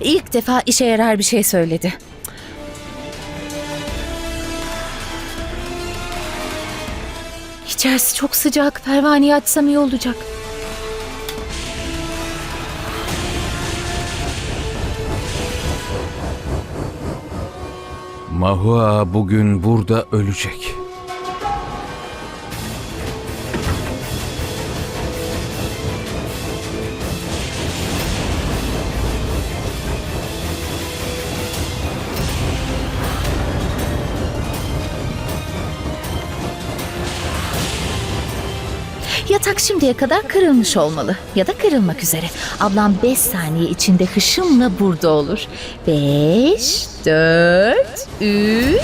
İlk defa işe yarar bir şey söyledi. İçerisi çok sıcak. Pervaneyi açsam iyi olacak. Mahua bugün burada ölecek. Yatak şimdiye kadar kırılmış olmalı. Ya da kırılmak üzere. Ablam 5 saniye içinde hışımla burada olur. 5, 4, 3...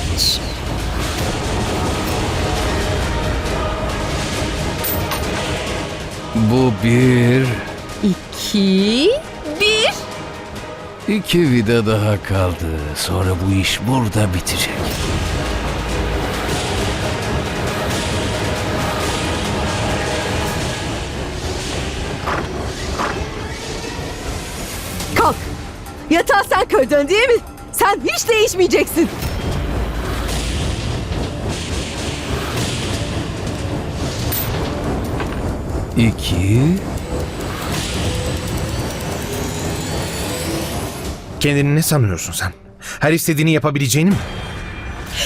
Bu bir, 2, 1. iki vida daha kaldı. Sonra bu iş burada bitecek. Yatağa sen kırdın değil mi? Sen hiç değişmeyeceksin. İki, Kendini ne sanıyorsun sen? Her istediğini yapabileceğini mi?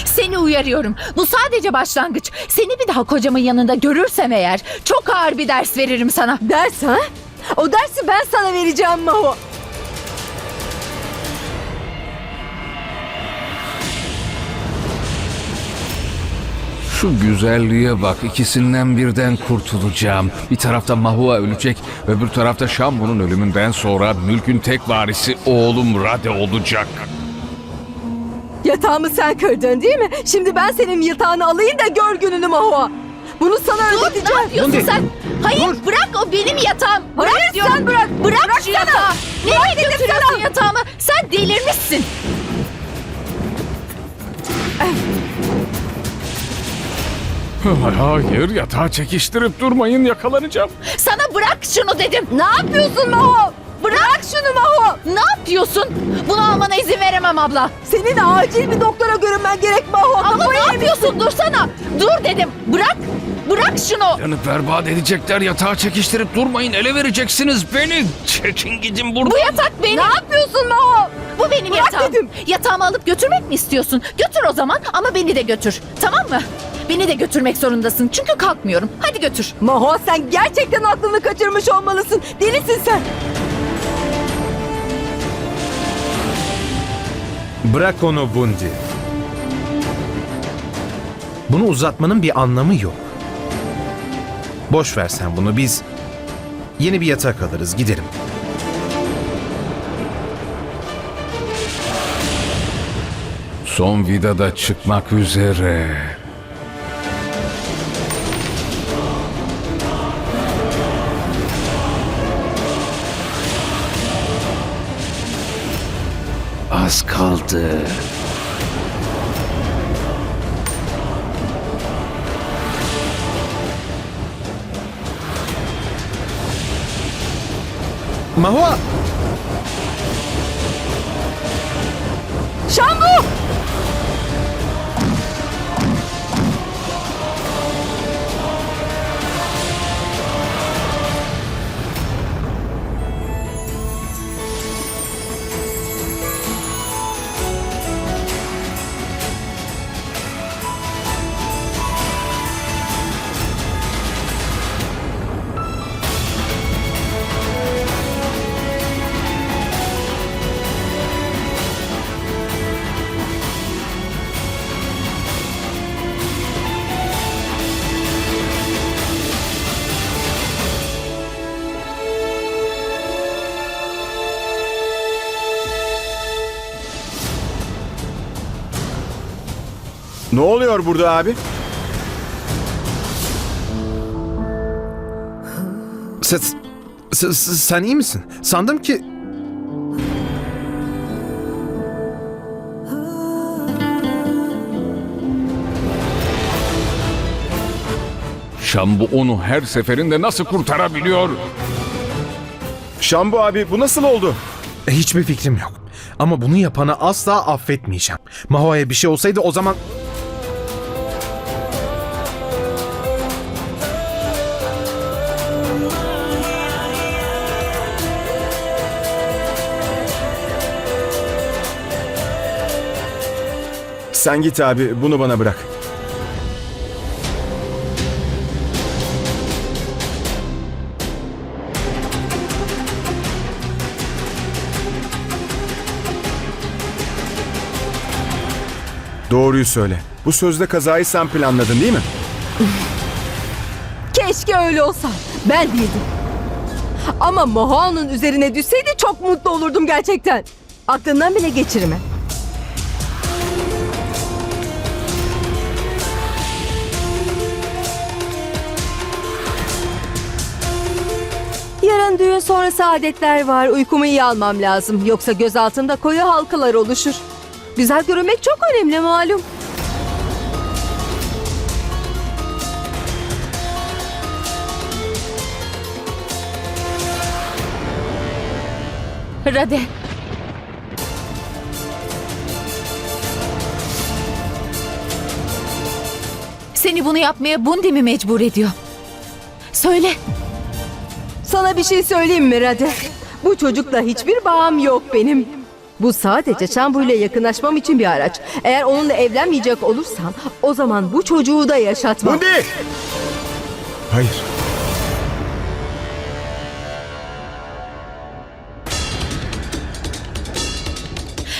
Seni uyarıyorum. Bu sadece başlangıç. Seni bir daha kocamın yanında görürsem eğer çok ağır bir ders veririm sana. Ders ha? O dersi ben sana vereceğim Maho. Şu güzelliğe bak. ikisinden birden kurtulacağım. Bir tarafta Mahua ölecek. Öbür tarafta Şambu'nun ölümünden sonra mülkün tek varisi oğlum Rade olacak. Yatağımı sen kırdın değil mi? Şimdi ben senin yatağını alayım da gör gününü Maho. Bunu sana Dur, ne ödeteceğim. yapıyorsun Bundi, sen? Hayır bırak o benim yatağım. Bırak Hayır, diyorum. sen bırak. Bırak şu Bıraksana. yatağı. Nereye dedim götürüyorsun sana. yatağımı? Sen delirmişsin. Hayır yatağa çekiştirip durmayın yakalanacağım. Sana bırak şunu dedim. Ne yapıyorsun Maho? Bırak şunu Maho. Ne yapıyorsun? Bunu almana izin veremem abla. Senin acil bir doktora görünmen gerek Maho. Abla ne yapıyorsun? Dursana. Dur dedim. Bırak. Bırak şunu. Yanı berbat edecekler yatağa çekiştirip durmayın ele vereceksiniz beni. Çekin gidin buradan. Bu yatak benim. Ne yapıyorsun Maho? Bu benim Bırak yatağım. dedim. Yatağımı alıp götürmek mi istiyorsun? Götür o zaman ama beni de götür. Tamam mı? Beni de götürmek zorundasın çünkü kalkmıyorum. Hadi götür. Maho sen gerçekten aklını kaçırmış olmalısın. Delisin sen. Bırak onu Bundi. Bunu uzatmanın bir anlamı yok. Boş ver sen bunu biz yeni bir yatak alırız gidelim. Son vidada çıkmak üzere. Az kaldı. Mahua! Şambu! Ne oluyor burada abi? Sen, sen, sen iyi misin? Sandım ki Şambu onu her seferinde nasıl kurtarabiliyor? Şambu abi bu nasıl oldu? Hiçbir fikrim yok. Ama bunu yapanı asla affetmeyeceğim. Mahoa'ya bir şey olsaydı o zaman... Sen git abi bunu bana bırak. Doğruyu söyle. Bu sözde kazayı sen planladın değil mi? Keşke öyle olsa. Ben değildim. Ama Mahua'nın üzerine düşseydi çok mutlu olurdum gerçekten. Aklından bile geçirme. Sonrası adetler var. Uykumu iyi almam lazım. Yoksa göz altında koyu halkalar oluşur. Güzel görünmek çok önemli malum. Rade. Seni bunu yapmaya Bundi mi mecbur ediyor? Söyle. Sana bir şey söyleyeyim mi Rade? Bu çocukla hiçbir bağım yok benim. Bu sadece Şambu ile yakınlaşmam için bir araç. Eğer onunla evlenmeyecek olursam o zaman bu çocuğu da yaşatmam. Bundi! Hayır.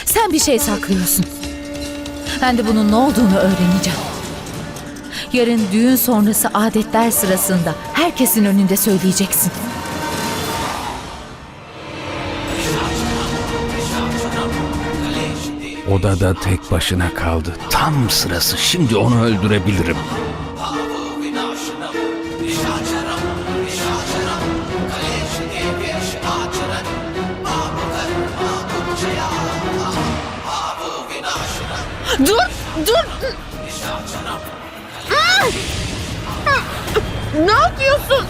Sen bir şey saklıyorsun. Ben de bunun ne olduğunu öğreneceğim. Yarın düğün sonrası adetler sırasında herkesin önünde söyleyeceksin. Odada tek başına kaldı. Tam sırası. Şimdi onu öldürebilirim. Dur! Dur! Ne yapıyorsun?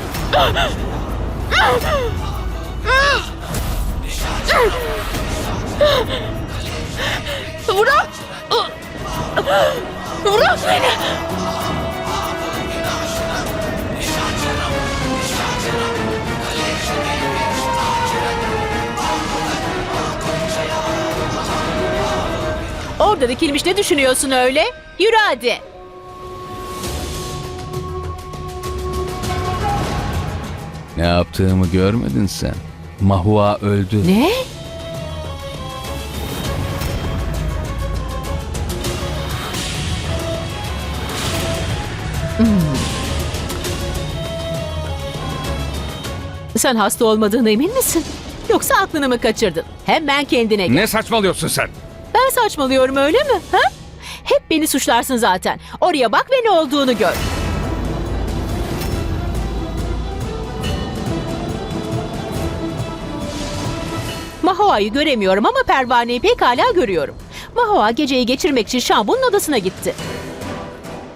Bırak! Bırak beni! Orada dikilmiş ne düşünüyorsun öyle? Yürü hadi. Ne yaptığımı görmedin sen. Mahua öldü. Ne? Hmm. Sen hasta olmadığına emin misin? Yoksa aklını mı kaçırdın? Hemen kendine gel. Ne saçmalıyorsun sen? Ben saçmalıyorum öyle mi? Ha? Hep beni suçlarsın zaten. Oraya bak ve ne olduğunu gör. Mahoa'yı göremiyorum ama pervaneyi pekala görüyorum. Mahoa geceyi geçirmek için Şambun'un odasına gitti.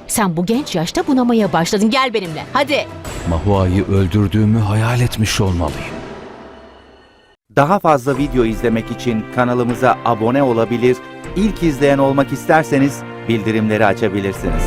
Sen bu genç yaşta bunamaya başladın. Gel benimle. Hadi. Mahua'yı öldürdüğümü hayal etmiş olmalıyım. Daha fazla video izlemek için kanalımıza abone olabilir, ilk izleyen olmak isterseniz bildirimleri açabilirsiniz.